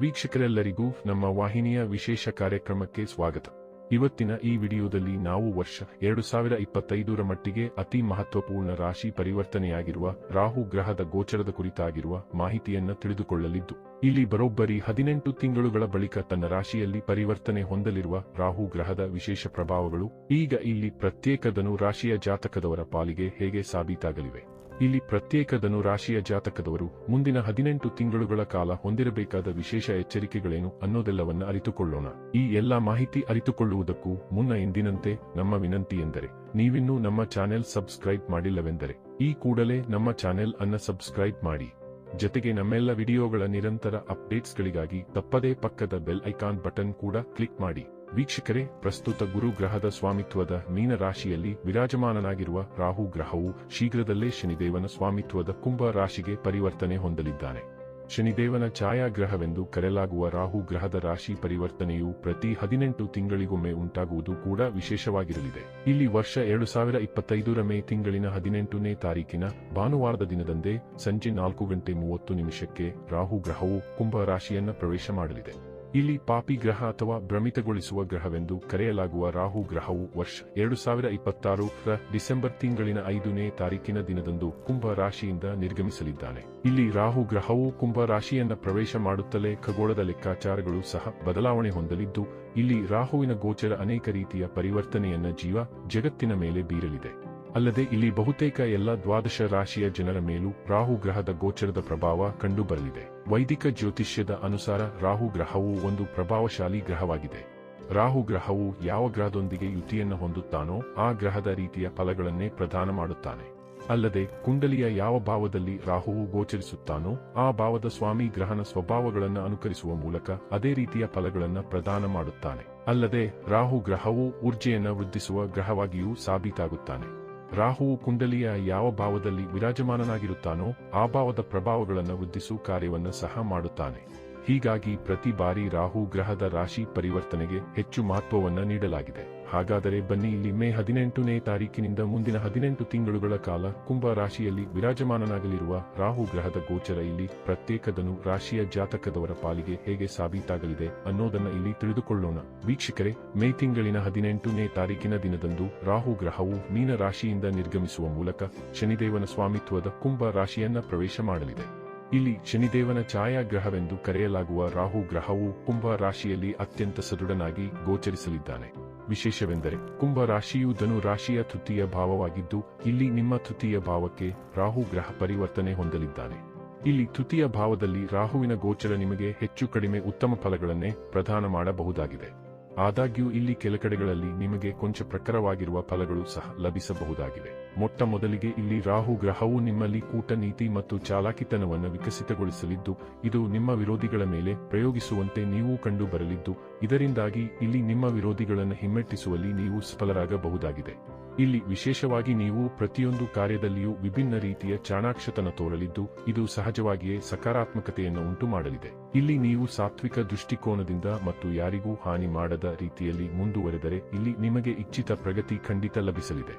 ವೀಕ್ಷಕರೆಲ್ಲರಿಗೂ ನಮ್ಮ ವಾಹಿನಿಯ ವಿಶೇಷ ಕಾರ್ಯಕ್ರಮಕ್ಕೆ ಸ್ವಾಗತ. ಇವತ್ತಿನ ಈ ವಿಡಿಯೋದಲ್ಲಿ ನಾವು ವರ್ಷ ಎರಡು ಸಾವಿರ ಇಪ್ಪತ್ತೈದರ ಮಟ್ಟಿಗೆ ಅತಿ ಮಹತ್ವಪೂರ್ಣ ರಾಶಿ ಪರಿವರ್ತನೆಯಾಗಿರುವ ರಾಹು ಗ್ರಹದ ಗೋಚರದ ಕುರಿತಾಗಿರುವ ಮಾಹಿತಿಯನ್ನು ತಿಳಿದುಕೊಳ್ಳಲಿದ್ದು, ಇಲ್ಲಿ ಬರೋಬ್ಬರಿ ಹದಿನೆಂಟು ತಿಂಗಳುಗಳ ಬಳಿಕ ತನ್ನ ರಾಶಿಯಲ್ಲಿ ಪರಿವರ್ತನೆ ಹೊಂದಲಿರುವ ರಾಹು ಗ್ರಹದ ವಿಶೇಷ ಪ್ರಭಾವಗಳು ಈಗ ಇಲ್ಲಿ ಪ್ರತ್ಯೇಕ ರಾಶಿಯ ಜಾತಕದವರ ಪಾಲಿಗೆ ಹೇಗೆ ಸಾಬೀತಾಗಲಿವೆ. ಇಲ್ಲಿ ಪ್ರತ್ಯೇಕ ಧನು ರಾಶಿಯ ಜಾತಕದವರು ಮುಂದಿನ ಹದಿನೆಂಟು ತಿಂಗಳುಗಳ ಕಾಲ ಹೊಂದಿರಬೇಕಾದ ವಿಶೇಷ ಎಚ್ಚರಿಕೆಗಳೇನು ಅನ್ನೋದೆಲ್ಲವನ್ನ ಅರಿತುಕೊಳ್ಳೋಣ. ಈ ಎಲ್ಲಾ ಮಾಹಿತಿ ಅರಿತುಕೊಳ್ಳುವುದಕ್ಕೂ ಮುನ್ನ ಎಂದಿನಂತೆ ನಮ್ಮ ವಿನಂತಿ ಎಂದರೆ, ನೀವಿನ್ನೂ ನಮ್ಮ ಚಾನೆಲ್ ಸಬ್ಸ್ಕ್ರೈಬ್ ಮಾಡಿಲ್ಲವೆಂದರೆ, ಈ ಕೂಡಲೇ ನಮ್ಮ ಚಾನೆಲ್ ಅನ್ನ ಸಬ್ಸ್ಕ್ರೈಬ್ ಮಾಡಿ. ಜತೆಗೆ ನಮ್ಮೆಲ್ಲ ವಿಡಿಯೋಗಳ ನಿರಂತರ ಅಪ್ಡೇಟ್ಸ್ಗಳಿಗಾಗಿ ತಪ್ಪದೇ ಪಕ್ಕದ ಬೆಲ್ ಐಕಾನ್ ಬಟನ್ ಕೂಡ ಕ್ಲಿಕ್ ಮಾಡಿ. ವೀಕ್ಷಕರೇ, ಪ್ರಸ್ತುತ ಗುರು ಗ್ರಹದ ಸ್ವಾಮಿತ್ವದ ಮೀನ ರಾಶಿಯಲ್ಲಿ ವಿರಾಜಮಾನನಾಗಿರುವ ರಾಹು ಗ್ರಹವು ಶೀಘ್ರದಲ್ಲೇ ಶನಿದೇವನ ಸ್ವಾಮಿತ್ವದ ಕುಂಭ ರಾಶಿಗೆ ಪರಿವರ್ತನೆ ಹೊಂದಲಿದ್ದಾನೆ. ಶನಿದೇವನ ಛಾಯಾಗ್ರಹವೆಂದು ಕರೆಯಲಾಗುವ ರಾಹು ಗ್ರಹದ ರಾಶಿ ಪರಿವರ್ತನೆಯು ಪ್ರತಿ ಹದಿನೆಂಟು ತಿಂಗಳಿಗೊಮ್ಮೆ ಉಂಟಾಗುವುದು ಕೂಡ ವಿಶೇಷವಾಗಿರಲಿದೆ. ಇಲ್ಲಿ ವರ್ಷ ಎರಡು ಸಾವಿರ ಇಪ್ಪತ್ತೈದರ ಮೇ ತಿಂಗಳಿನ ಹದಿನೆಂಟನೇ ತಾರೀಕಿನ ಭಾನುವಾರದ ದಿನದಂದೇ ಸಂಜೆ ನಾಲ್ಕು ಗಂಟೆ ಮೂವತ್ತು ನಿಮಿಷಕ್ಕೆ ರಾಹು ಗ್ರಹವು ಕುಂಭ ರಾಶಿಯನ್ನ ಪ್ರವೇಶ ಮಾಡಲಿದೆ. ಇಲ್ಲಿ ಪಾಪಿ ಗ್ರಹ ಅಥವಾ ಭ್ರಮಿತಗೊಳಿಸುವ ಗ್ರಹವೆಂದು ಕರೆಯಲಾಗುವ ರಾಹು ಗ್ರಹವು ವರ್ಷ ಎರಡು ಸಾವಿರ ಇಪ್ಪತ್ತಾರು ರ ಡಿಸೆಂಬರ್ ತಿಂಗಳಿನ ಐದನೇ ತಾರೀಕಿನ ದಿನದಂದು ಕುಂಭ ರಾಶಿಯಿಂದ ನಿರ್ಗಮಿಸಲಿದ್ದಾನೆ. ಇಲ್ಲಿ ರಾಹು ಗ್ರಹವು ಕುಂಭ ರಾಶಿಯನ್ನ ಪ್ರವೇಶ ಮಾಡುತ್ತಲೇ ಖಗೋಳದ ಲೆಕ್ಕಾಚಾರಗಳು ಸಹ ಬದಲಾವಣೆ ಹೊಂದಲಿದ್ದು, ಇಲ್ಲಿ ರಾಹುವಿನ ಗೋಚರ ಅನೇಕ ರೀತಿಯ ಪರಿವರ್ತನೆಯನ್ನ ಜೀವ ಜಗತ್ತಿನ ಮೇಲೆ ಬೀರಲಿದೆ. ಅಲ್ಲದೆ ಇಲ್ಲಿ ಬಹುತೇಕ ಎಲ್ಲ ದ್ವಾದಶ ರಾಶಿಯ ಜನರ ಮೇಲೂ ರಾಹು ಗ್ರಹದ ಗೋಚರದ ಪ್ರಭಾವ ಕಂಡುಬರಲಿದೆ. ವೈದಿಕ ಜ್ಯೋತಿಷ್ಯದ ಅನುಸಾರ ರಾಹು ಗ್ರಹವು ಒಂದು ಪ್ರಭಾವಶಾಲಿ ಗ್ರಹವಾಗಿದೆ. ರಾಹು ಗ್ರಹವು ಯಾವ ಗ್ರಹದೊಂದಿಗೆ ಯುತಿಯನ್ನು ಹೊಂದುತ್ತಾನೋ ಆ ಗ್ರಹದ ರೀತಿಯ ಫಲಗಳನ್ನೇ ಪ್ರದಾನ ಮಾಡುತ್ತಾನೆ. ಅಲ್ಲದೆ ಕುಂಡಲಿಯ ಯಾವ ಭಾವದಲ್ಲಿ ರಾಹುವು ಗೋಚರಿಸುತ್ತಾನೋ ಆ ಭಾವದ ಸ್ವಾಮಿ ಗ್ರಹನ ಸ್ವಭಾವಗಳನ್ನು ಅನುಕರಿಸುವ ಮೂಲಕ ಅದೇ ರೀತಿಯ ಫಲಗಳನ್ನು ಪ್ರದಾನ ಮಾಡುತ್ತಾನೆ. ಅಲ್ಲದೆ ರಾಹು ಗ್ರಹವು ಊರ್ಜೆಯನ್ನು ವೃದ್ಧಿಸುವ ಗ್ರಹವಾಗಿಯೂ ಸಾಬೀತಾಗುತ್ತಾನೆ. ರಾಹುವು ಕುಂಡಲಿಯ ಯಾವ ಭಾವದಲ್ಲಿ ವಿರಾಜಮಾನನಾಗಿರುತ್ತಾನೋ ಆ ಭಾವದ ಪ್ರಭಾವಗಳನ್ನು ವೃದ್ಧಿಸುವ ಕಾರ್ಯವನ್ನು ಸಹ ಮಾಡುತ್ತಾನೆ. ಹೀಗಾಗಿ ಪ್ರತಿ ಬಾರಿ ರಾಹು ಗ್ರಹದ ರಾಶಿ ಪರಿವರ್ತನೆಗೆ ಹೆಚ್ಚು ಮಹತ್ವವನ್ನು ನೀಡಲಾಗಿದೆ. ಹಾಗಾದರೆ ಬನ್ನಿ ಇಲ್ಲಿ ಮೇ ಹದಿನೆಂಟನೇ ತಾರೀಕಿನಿಂದ ಮುಂದಿನ ಹದಿನೆಂಟು ತಿಂಗಳುಗಳ ಕಾಲ ಕುಂಭ ರಾಶಿಯಲ್ಲಿ ವಿರಾಜಮಾನನಾಗಲಿರುವ ರಾಹು ಗ್ರಹದ ಗೋಚರ ಇಲ್ಲಿ ಪ್ರತ್ಯೇಕದನು ರಾಶಿಯ ಜಾತಕದವರ ಪಾಲಿಗೆ ಹೇಗೆ ಸಾಬೀತಾಗಲಿದೆ ಅನ್ನೋದನ್ನ ಇಲ್ಲಿ ತಿಳಿದುಕೊಳ್ಳೋಣ. ವೀಕ್ಷಕರೇ, ಮೇ ತಿಂಗಳಿನ ಹದಿನೆಂಟನೇ ತಾರೀಕಿನ ದಿನದಂದು ರಾಹು ಗ್ರಹವು ಮೀನ ರಾಶಿಯಿಂದ ನಿರ್ಗಮಿಸುವ ಮೂಲಕ ಶನಿದೇವನ ಸ್ವಾಮಿತ್ವದ ಕುಂಭ ರಾಶಿಯನ್ನ ಪ್ರವೇಶ ಮಾಡಲಿದೆ. ಇಲ್ಲಿ ಶನಿದೇವನ ಛಾಯಾಗ್ರಹವೆಂದು ಕರೆಯಲಾಗುವ ರಾಹು ಗ್ರಹವು ಕುಂಭ ರಾಶಿಯಲ್ಲಿ ಅತ್ಯಂತ ಸದೃಢನಾಗಿ ಗೋಚರಿಸಲಿದ್ದಾನೆ. ವಿಶೇಷವೆಂದರೆ ಕುಂಭ ರಾಶಿಯು ಧನು ರಾಶಿಯ ತೃತೀಯ ಭಾವವಾಗಿದ್ದು, ಇಲ್ಲಿ ನಿಮ್ಮ ತೃತೀಯ ಭಾವಕ್ಕೆ ರಾಹು ಗ್ರಹ ಪರಿವರ್ತನೆ ಹೊಂದಲಿದ್ದಾನೆ. ಇಲ್ಲಿ ತೃತೀಯ ಭಾವದಲ್ಲಿ ರಾಹುವಿನ ಗೋಚರ ನಿಮಗೆ ಹೆಚ್ಚು ಕಡಿಮೆ ಉತ್ತಮ ಫಲಗಳನ್ನೇ ಪ್ರದಾನ ಮಾಡಬಹುದಾಗಿದೆ. ಆದಾಗ್ಯೂ, ಇಲ್ಲಿ ಕೆಲ ಕಡೆಗಳಲ್ಲಿ ನಿಮಗೆ ಕೊಂಚ ಪ್ರಖರವಾಗಿರುವ ಫಲಗಳು ಸಹ ಲಭಿಸಬಹುದಾಗಿವೆ. ಮೊಟ್ಟ ಮೊದಲಿಗೆ ಇಲ್ಲಿ ರಾಹು ಗ್ರಹವು ನಿಮ್ಮಲ್ಲಿ ಕೂಟನೀತಿ ಮತ್ತು ಚಾಲಾಕಿತನವನ್ನು ವಿಕಸಿತಗೊಳಿಸಲಿದ್ದು, ಇದು ನಿಮ್ಮ ವಿರೋಧಿಗಳ ಮೇಲೆ ಪ್ರಯೋಗಿಸುವಂತೆ ನೀವು ಕಂಡು ಬರಲಿದ್ದು, ಇದರಿಂದಾಗಿ ಇಲ್ಲಿ ನಿಮ್ಮ ವಿರೋಧಿಗಳನ್ನು ಹಿಮ್ಮೆಟ್ಟಿಸುವಲ್ಲಿ ನೀವು ಸಫಲರಾಗಬಹುದಾಗಿದೆ. ಇಲ್ಲಿ ವಿಶೇಷವಾಗಿ ನೀವು ಪ್ರತಿಯೊಂದು ಕಾರ್ಯದಲ್ಲಿಯೂ ವಿಭಿನ್ನ ರೀತಿಯ ಚಾಣಾಕ್ಷತನ ತೋರಲಿದ್ದು, ಇದು ಸಹಜವಾಗಿಯೇ ಸಕಾರಾತ್ಮಕತೆಯನ್ನು ಉಂಟು ಮಾಡಲಿದೆ ಇಲ್ಲಿ ನೀವು ಸಾತ್ವಿಕ ದೃಷ್ಟಿಕೋನದಿಂದ ಮತ್ತು ಯಾರಿಗೂ ಹಾನಿ ಮಾಡದ ರೀತಿಯಲ್ಲಿ ಮುಂದುವರೆದರೆ ಇಲ್ಲಿ ನಿಮಗೆ ಇಚ್ಛಿತ ಪ್ರಗತಿ ಖಂಡಿತ ಲಭಿಸಲಿದೆ.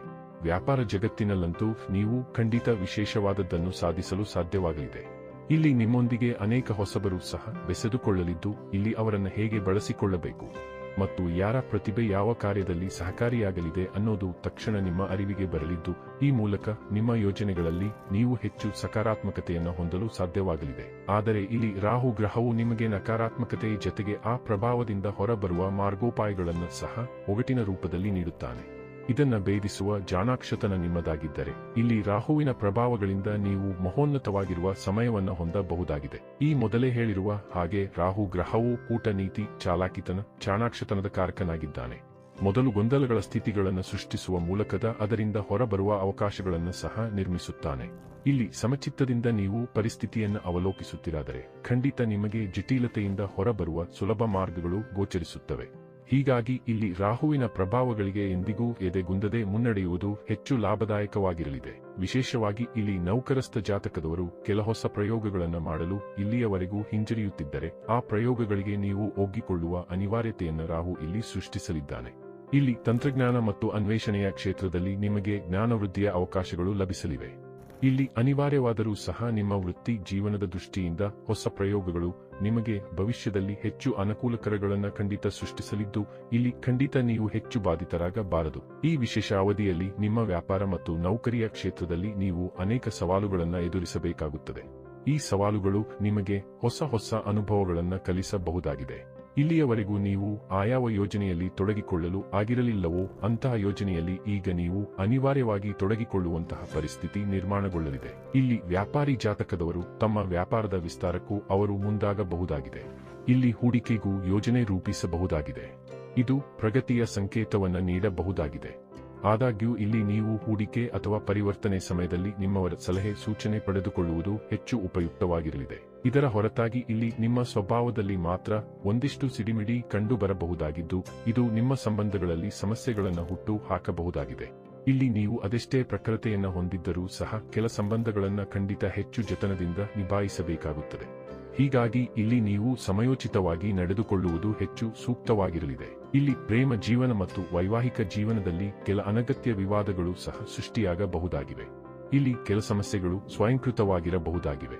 ವ್ಯಾಪಾರ ಜಗತ್ತಿನಲ್ಲಂತೂ ನೀವು ಖಂಡಿತ ವಿಶೇಷವಾದದ್ದನ್ನು ಸಾಧಿಸಲು ಸಾಧ್ಯವಾಗಲಿದೆ. ಇಲ್ಲಿ ನಿಮ್ಮೊಂದಿಗೆ ಅನೇಕ ಹೊಸಬರು ಸಹ ಬೆಸೆದುಕೊಳ್ಳಲಿದ್ದು, ಇಲ್ಲಿ ಅವರನ್ನು ಹೇಗೆ ಬಳಸಿಕೊಳ್ಳಬೇಕು? ಮತ್ತು ಯಾರ ಪ್ರತಿಭೆ ಯಾವ ಕಾರ್ಯದಲ್ಲಿ ಸಹಕಾರಿಯಾಗಲಿದೆ ಅನ್ನೋದು ತಕ್ಷಣ ನಿಮ್ಮ ಅರಿವಿಗೆ ಬರಲಿದ್ದು, ಈ ಮೂಲಕ ನಿಮ್ಮ ಯೋಜನೆಗಳಲ್ಲಿ ನೀವು ಹೆಚ್ಚು ಸಕಾರಾತ್ಮಕತೆಯನ್ನು ಹೊಂದಲು ಸಾಧ್ಯವಾಗಲಿದೆ. ಆದರೆ ಇಲ್ಲಿ ರಾಹು ಗ್ರಹವು ನಿಮಗೆ ನಕಾರಾತ್ಮಕತೆಯ ಜತೆಗೆ ಆ ಪ್ರಭಾವದಿಂದ ಹೊರಬರುವ ಮಾರ್ಗೋಪಾಯಗಳನ್ನು ಸಹ ಒಗಟಿನ ರೂಪದಲ್ಲಿ ನೀಡುತ್ತಾನೆ. ಇದನ್ನ ಭೇದಿಸುವ ಜಾಣಾಕ್ಷತನ ನಿಮ್ಮದಾಗಿದ್ದರೆ, ಇಲ್ಲಿ ರಾಹುವಿನ ಪ್ರಭಾವಗಳಿಂದ ನೀವು ಮಹೋನ್ನತವಾಗಿರುವ ಸಮಯವನ್ನು ಹೊಂದಬಹುದಾಗಿದೆ. ಈ ಮೊದಲೇ ಹೇಳಿರುವ ಹಾಗೆ ರಾಹು ಗ್ರಹವು ಕೂಟನೀತಿ ಚಾಲಾಕಿತನ, ಚಾಣಾಕ್ಷತನದ ಕಾರಕನಾಗಿದ್ದಾನೆ. ಮೊದಲು ಗೊಂದಲಗಳ ಸ್ಥಿತಿಗಳನ್ನು ಸೃಷ್ಟಿಸುವ ಮೂಲಕದ ಅದರಿಂದ ಹೊರಬರುವ ಅವಕಾಶಗಳನ್ನು ಸಹ ನಿರ್ಮಿಸುತ್ತಾನೆ. ಇಲ್ಲಿ ಸಮಚಿತ್ತದಿಂದ ನೀವು ಪರಿಸ್ಥಿತಿಯನ್ನು ಅವಲೋಕಿಸುತ್ತಿರಾದರೆ, ಖಂಡಿತ ನಿಮಗೆ ಜಟಿಲತೆಯಿಂದ ಹೊರಬರುವ ಸುಲಭ ಮಾರ್ಗಗಳು ಗೋಚರಿಸುತ್ತವೆ. ಹೀಗಾಗಿ ಇಲ್ಲಿ ರಾಹುವಿನ ಪ್ರಭಾವಗಳಿಗೆ ಎಂದಿಗೂ ಎದೆಗುಂದದೆ ಮುನ್ನಡೆಯುವುದು ಹೆಚ್ಚು ಲಾಭದಾಯಕವಾಗಿರಲಿದೆ. ವಿಶೇಷವಾಗಿ ಇಲ್ಲಿ ನೌಕರಸ್ಥ ಜಾತಕದವರು ಕೆಲ ಹೊಸ ಪ್ರಯೋಗಗಳನ್ನು ಮಾಡಲು ಇಲ್ಲಿಯವರೆಗೂ ಹಿಂಜರಿಯುತ್ತಿದ್ದರೆ, ಆ ಪ್ರಯೋಗಗಳಿಗೆ ನೀವು ಒಗ್ಗಿಕೊಳ್ಳುವ ಅನಿವಾರ್ಯತೆಯನ್ನು ರಾಹು ಇಲ್ಲಿ ಸೃಷ್ಟಿಸಲಿದ್ದಾನೆ. ಇಲ್ಲಿ ತಂತ್ರಜ್ಞಾನ ಮತ್ತು ಅನ್ವೇಷಣೆಯ ಕ್ಷೇತ್ರದಲ್ಲಿ ನಿಮಗೆ ಜ್ಞಾನವೃದ್ಧಿಯ ಅವಕಾಶಗಳು ಲಭಿಸಲಿವೆ. ಇಲ್ಲಿ ಅನಿವಾರ್ಯವಾದರೂ ಸಹ ನಿಮ್ಮ ವೃತ್ತಿ ಜೀವನದ ದೃಷ್ಟಿಯಿಂದ ಹೊಸ ಪ್ರಯೋಗಗಳು ನಿಮಗೆ ಭವಿಷ್ಯದಲ್ಲಿ ಹೆಚ್ಚು ಅನುಕೂಲಕರಗಳನ್ನು ಖಂಡಿತ ಸೃಷ್ಟಿಸಲಿದ್ದು, ಇಲ್ಲಿ ಖಂಡಿತ ನೀವು ಹೆಚ್ಚು ಬಾಧಿತರಾಗಬಾರದು. ಈ ವಿಶೇಷ ಅವಧಿಯಲ್ಲಿ ನಿಮ್ಮ ವ್ಯಾಪಾರ ಮತ್ತು ನೌಕರಿಯ ಕ್ಷೇತ್ರದಲ್ಲಿ ನೀವು ಅನೇಕ ಸವಾಲುಗಳನ್ನು ಎದುರಿಸಬೇಕಾಗುತ್ತದೆ. ಈ ಸವಾಲುಗಳು ನಿಮಗೆ ಹೊಸ ಹೊಸ ಅನುಭವಗಳನ್ನು ಕಲಿಸಬಹುದಾಗಿದೆ. ಇಲ್ಲಿಯವರೆಗೂ ನೀವು ಆಯಾವ ಯೋಜನೆಯಲ್ಲಿ ತೊಡಗಿಕೊಳ್ಳಲು ಆಗಿರಲಿಲ್ಲವೋ, ಅಂತಹ ಯೋಜನೆಯಲ್ಲಿ ಈಗ ನೀವು ಅನಿವಾರ್ಯವಾಗಿ ತೊಡಗಿಕೊಳ್ಳುವಂತಹ ಪರಿಸ್ಥಿತಿ ನಿರ್ಮಾಣಗೊಳ್ಳಲಿದೆ. ಇಲ್ಲಿ ವ್ಯಾಪಾರಿ ಜಾತಕದವರು ತಮ್ಮ ವ್ಯಾಪಾರದ ವಿಸ್ತಾರಕ್ಕೂ ಅವರು ಮುಂದಾಗಬಹುದಾಗಿದೆ. ಇಲ್ಲಿ ಹೂಡಿಕೆಗೂ ಯೋಜನೆ ರೂಪಿಸಬಹುದಾಗಿದೆ. ಇದು ಪ್ರಗತಿಯ ಸಂಕೇತವನ್ನು ನೀಡಬಹುದಾಗಿದೆ. ಆದಾಗ್ಯೂ ಇಲ್ಲಿ ನೀವು ಹೂಡಿಕೆ ಅಥವಾ ಪರಿವರ್ತನೆ ಸಮಯದಲ್ಲಿ ನಿಮ್ಮವರ ಸಲಹೆ, ಸೂಚನೆ ಪಡೆದುಕೊಳ್ಳುವುದು ಹೆಚ್ಚು ಉಪಯುಕ್ತವಾಗಿರಲಿದೆ. ಇದರ ಹೊರತಾಗಿ ಇಲ್ಲಿ ನಿಮ್ಮ ಸ್ವಭಾವದಲ್ಲಿ ಮಾತ್ರ ಒಂದಿಷ್ಟು ಸಿಡಿಮಿಡಿ ಕಂಡುಬರಬಹುದಾಗಿದ್ದು, ಇದು ನಿಮ್ಮ ಸಂಬಂಧಗಳಲ್ಲಿ ಸಮಸ್ಯೆಗಳನ್ನು ಹುಟ್ಟು ಹಾಕಬಹುದಾಗಿದೆ. ಇಲ್ಲಿ ನೀವು ಅದೆಷ್ಟೇ ಪ್ರಖರತೆಯನ್ನು ಹೊಂದಿದ್ದರೂ ಸಹ ಕೆಲ ಸಂಬಂಧಗಳನ್ನು ಖಂಡಿತ ಹೆಚ್ಚು ಜತನದಿಂದ ನಿಭಾಯಿಸಬೇಕಾಗುತ್ತದೆ. ಹೀಗಾಗಿ ಇಲ್ಲಿ ನೀವು ಸಮಯೋಚಿತವಾಗಿ ನಡೆದುಕೊಳ್ಳುವುದು ಹೆಚ್ಚು ಸೂಕ್ತವಾಗಿರಲಿದೆ. ಇಲ್ಲಿ ಪ್ರೇಮ ಜೀವನ ಮತ್ತು ವೈವಾಹಿಕ ಜೀವನದಲ್ಲಿ ಕೆಲ ಅನಗತ್ಯ ವಿವಾದಗಳು ಸಹ ಸೃಷ್ಟಿಯಾಗಬಹುದಾಗಿವೆ. ಇಲ್ಲಿ ಕೆಲ ಸಮಸ್ಯೆಗಳು ಸ್ವಯಂಕೃತವಾಗಿರಬಹುದಾಗಿವೆ.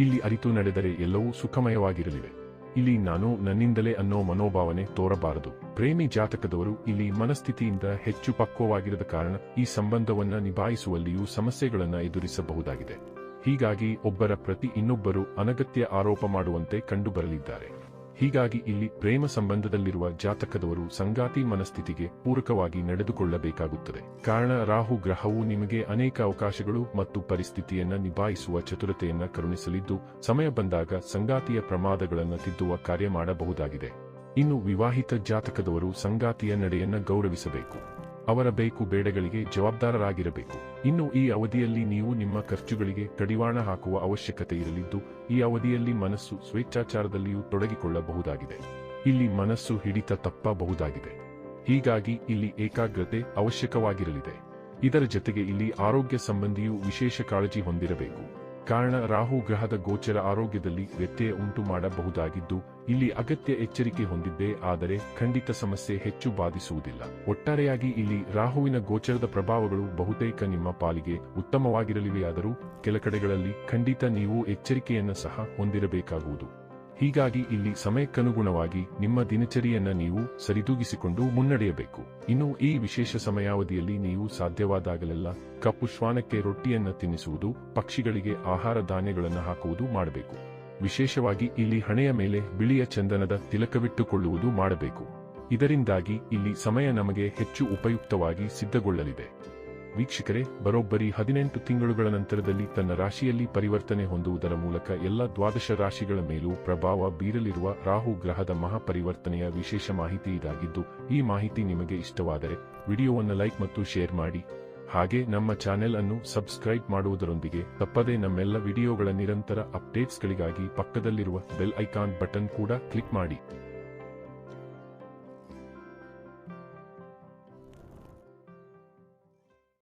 ಇಲ್ಲಿ ಅರಿತು ನಡೆದರೆ ಎಲ್ಲವೂ ಸುಖಮಯವಾಗಿರಲಿವೆ. ಇಲ್ಲಿ ನಾನು ನನ್ನಿಂದಲೇ ಅನ್ನೋ ಮನೋಭಾವನೆ ತೋರಬಾರದು. ಪ್ರೇಮಿ ಜಾತಕದವರು ಇಲ್ಲಿ ಮನಸ್ಥಿತಿಯಿಂದ ಹೆಚ್ಚು ಪಕ್ವವಾಗಿರದ ಕಾರಣ ಈ ಸಂಬಂಧವನ್ನ ನಿಭಾಯಿಸುವಲ್ಲಿಯೂ ಸಮಸ್ಯೆಗಳನ್ನು ಎದುರಿಸಬಹುದಾಗಿದೆ. ಹೀಗಾಗಿ ಒಬ್ಬರ ಪ್ರತಿ ಇನ್ನೊಬ್ಬರು ಅನಗತ್ಯ ಆರೋಪ ಮಾಡುವಂತೆ ಕಂಡುಬರಲಿದ್ದಾರೆ. ಹೀಗಾಗಿ ಇಲ್ಲಿ ಪ್ರೇಮ ಸಂಬಂಧದಲ್ಲಿರುವ ಜಾತಕದವರು ಸಂಗಾತಿ ಮನಸ್ಥಿತಿಗೆ ಪೂರಕವಾಗಿ ನಡೆದುಕೊಳ್ಳಬೇಕಾಗುತ್ತದೆ. ಕಾರಣ ರಾಹು ಗ್ರಹವು ನಿಮಗೆ ಅನೇಕ ಅವಕಾಶಗಳು ಮತ್ತು ಪರಿಸ್ಥಿತಿಯನ್ನ ನಿಭಾಯಿಸುವ ಚತುರತೆಯನ್ನ ಕರುಣಿಸಲಿದ್ದು, ಸಮಯ ಬಂದಾಗ ಸಂಗಾತಿಯ ಪ್ರಮಾದಗಳನ್ನು ತಿದ್ದುವ ಕಾರ್ಯ ಮಾಡಬಹುದಾಗಿದೆ. ಇನ್ನು ವಿವಾಹಿತ ಜಾತಕದವರು ಸಂಗಾತಿಯ ನಡೆಯನ್ನ ಗೌರವಿಸಬೇಕು. ಅವರ ಬೇಕು ಬೇಡಗಳಿಗೆ ಜವಾಬ್ದಾರರಾಗಿರಬೇಕು. ಇನ್ನು ಈ ಅವಧಿಯಲ್ಲಿ ನೀವು ನಿಮ್ಮ ಖರ್ಚುಗಳಿಗೆ ಕಡಿವಾಣ ಹಾಕುವ ಅವಶ್ಯಕತೆ ಇರಲಿದ್ದು, ಈ ಅವಧಿಯಲ್ಲಿ ಮನಸ್ಸು ಸ್ವೇಚ್ಛಾಚಾರದಲ್ಲಿಯೂ ತೊಡಗಿಕೊಳ್ಳಬಹುದಾಗಿದೆ. ಇಲ್ಲಿ ಮನಸ್ಸು ಹಿಡಿತ ತಪ್ಪಬಹುದಾಗಿದೆ. ಹೀಗಾಗಿ ಇಲ್ಲಿ ಏಕಾಗ್ರತೆ ಅವಶ್ಯಕವಾಗಿರಲಿದೆ. ಇದರ ಜೊತೆಗೆ ಇಲ್ಲಿ ಆರೋಗ್ಯ ಸಂಬಂಧಿಯೂ ವಿಶೇಷ ಕಾಳಜಿ ಹೊಂದಿರಬೇಕು. ಕಾರಣ ರಾಹು ಗ್ರಹದ ಗೋಚರ ಆರೋಗ್ಯದಲ್ಲಿ ವ್ಯತ್ಯಯ ಉಂಟು ಮಾಡಬಹುದಾಗಿದ್ದು, ಇಲ್ಲಿ ಅಗತ್ಯ ಎಚ್ಚರಿಕೆ ಹೊಂದಿದ್ದೇ, ಆದರೆ ಖಂಡಿತ ಸಮಸ್ಯೆ ಹೆಚ್ಚು ಬಾಧಿಸುವುದಿಲ್ಲ. ಒಟ್ಟಾರೆಯಾಗಿ ಇಲ್ಲಿ ರಾಹುವಿನ ಗೋಚರದ ಪ್ರಭಾವಗಳು ಬಹುತೇಕ ನಿಮ್ಮ ಪಾಲಿಗೆ ಉತ್ತಮವಾಗಿರಲಿವೆಯಾದರೂ, ಕೆಲ ಕಡೆಗಳಲ್ಲಿ ಖಂಡಿತ ನೀವು ಎಚ್ಚರಿಕೆಯನ್ನು ಸಹ ಹೊಂದಿರಬೇಕಾಗುವುದು. ಹೀಗಾಗಿ ಇಲ್ಲಿ ಸಮಯಕ್ಕನುಗುಣವಾಗಿ ನಿಮ್ಮ ದಿನಚರಿಯನ್ನ ನೀವು ಸರಿದೂಗಿಸಿಕೊಂಡು ಮುನ್ನಡೆಯಬೇಕು. ಇನ್ನು ಈ ವಿಶೇಷ ಸಮಯಾವಧಿಯಲ್ಲಿ ನೀವು ಸಾಧ್ಯವಾದಾಗಲೆಲ್ಲ ಕಪ್ಪು ಶ್ವಾನಕ್ಕೆ ರೊಟ್ಟಿಯನ್ನ ತಿನ್ನಿಸುವುದು, ಪಕ್ಷಿಗಳಿಗೆ ಆಹಾರ ಧಾನ್ಯಗಳನ್ನು ಹಾಕುವುದು ಮಾಡಬೇಕು. ವಿಶೇಷವಾಗಿ ಇಲ್ಲಿ ಹಣೆಯ ಮೇಲೆ ಬಿಳಿಯ ಚಂದನದ ತಿಲಕವಿಟ್ಟುಕೊಳ್ಳುವುದು ಮಾಡಬೇಕು. ಇದರಿಂದಾಗಿ ಇಲ್ಲಿ ಸಮಯ ನಮಗೆ ಹೆಚ್ಚು ಉಪಯುಕ್ತವಾಗಿ ಸಿದ್ಧಗೊಳ್ಳಲಿದೆ. ವೀಕ್ಷಕರೇ, ಬರೋಬ್ಬರಿ ಹದಿನೆಂಟು ತಿಂಗಳುಗಳ ನಂತರದಲ್ಲಿ ತನ್ನ ರಾಶಿಯಲ್ಲಿ ಪರಿವರ್ತನೆ ಹೊಂದುವುದರ ಮೂಲಕ ಎಲ್ಲ ದ್ವಾದಶ ರಾಶಿಗಳ ಮೇಲೂ ಪ್ರಭಾವ ಬೀರಲಿರುವ ರಾಹು ಗ್ರಹದ ಮಹಾಪರಿವರ್ತನೆಯ ವಿಶೇಷ ಮಾಹಿತಿ ಇದಾಗಿದ್ದು, ಈ ಮಾಹಿತಿ ನಿಮಗೆ ಇಷ್ಟವಾದರೆ ವಿಡಿಯೋವನ್ನು ಲೈಕ್ ಮತ್ತು ಶೇರ್ ಮಾಡಿ. ಹಾಗೆ ನಮ್ಮ ಚಾನೆಲ್ ಅನ್ನು ಸಬ್ಸ್ಕ್ರೈಬ್ ಮಾಡುವುದರೊಂದಿಗೆ ತಪ್ಪದೇ ನಮ್ಮೆಲ್ಲ ವಿಡಿಯೋಗಳ ನಿರಂತರ ಅಪ್ಡೇಟ್ಸ್ಗಳಿಗಾಗಿ ಪಕ್ಕದಲ್ಲಿರುವ ಬೆಲ್ ಐಕಾನ್ ಬಟನ್ ಕೂಡ ಕ್ಲಿಕ್ ಮಾಡಿ.